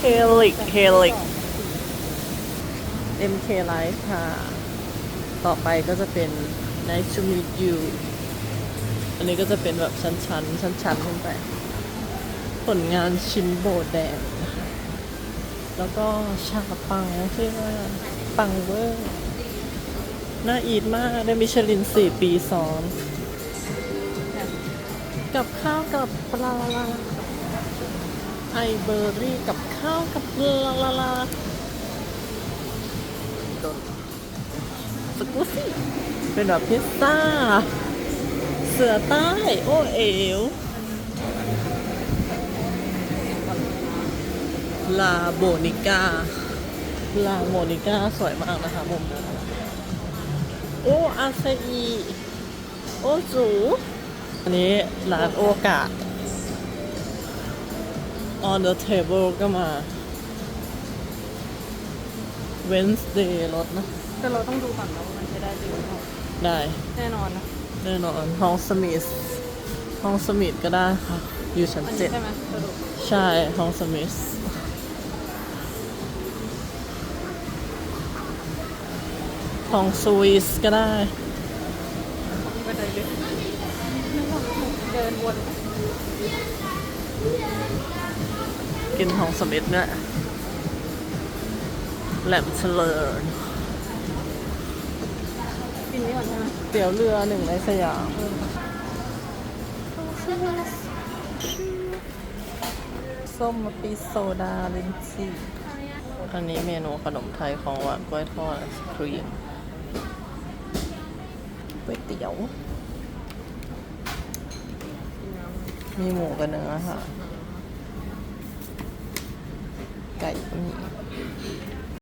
เฮลิก เฮลิก MK Live ค่ะ ต่อไปก็จะเป็น Nice to meet you อันนี้ก็จะเป็นแบบชั้นๆชั้นๆขึ้นไป ผลงานชินโบแดงนะคะแล้วก็ชาปังที่ว่าปังเวอร์ น่าอีดมาก ได้มิชลินสี่ปีซ้อน กับข้าวกับปลาลาลา ไอเบอร์รี่กับข้าวกับปลาลาลาโดนสกูซี่เป็นแบบพิซซ่า เสือใต้ โอเอ๋วลาโบนิก้าลาโมนิก้าสวยมากนะคะมุมนั้นโอ้อาซาอี โอ้จู อันนี้ร้านโอกาส on the table ก็มา Wednesday รถนะ แต่เราต้องดูก่อนนะว่ามันใช้ได้จริงหรือเปล่าได้ แน่นอนนะแน่นอนห้องสมิธห้องสมิธก็ได้ค่ะ อยู่ชั้นอันเจ็นี้ดใช่ไหมสรุปใช่ห้องสมิธห้องสวิสก็ได้ ไปเลยดิเดินวน กินห้องสมิธเนี่ยแหลมเฉลินกินนี่ก่อนใช่ไหมเตี๋ยวเรือหนึ่งในสยามส้มมะปีโซดาลินจีอันนี้เมนูขนมไทยของหวานกล้วยทอดไอศครีมก๋วยเตี๋ยวกินน้มีหมูกับเนื้อค่ะ 回に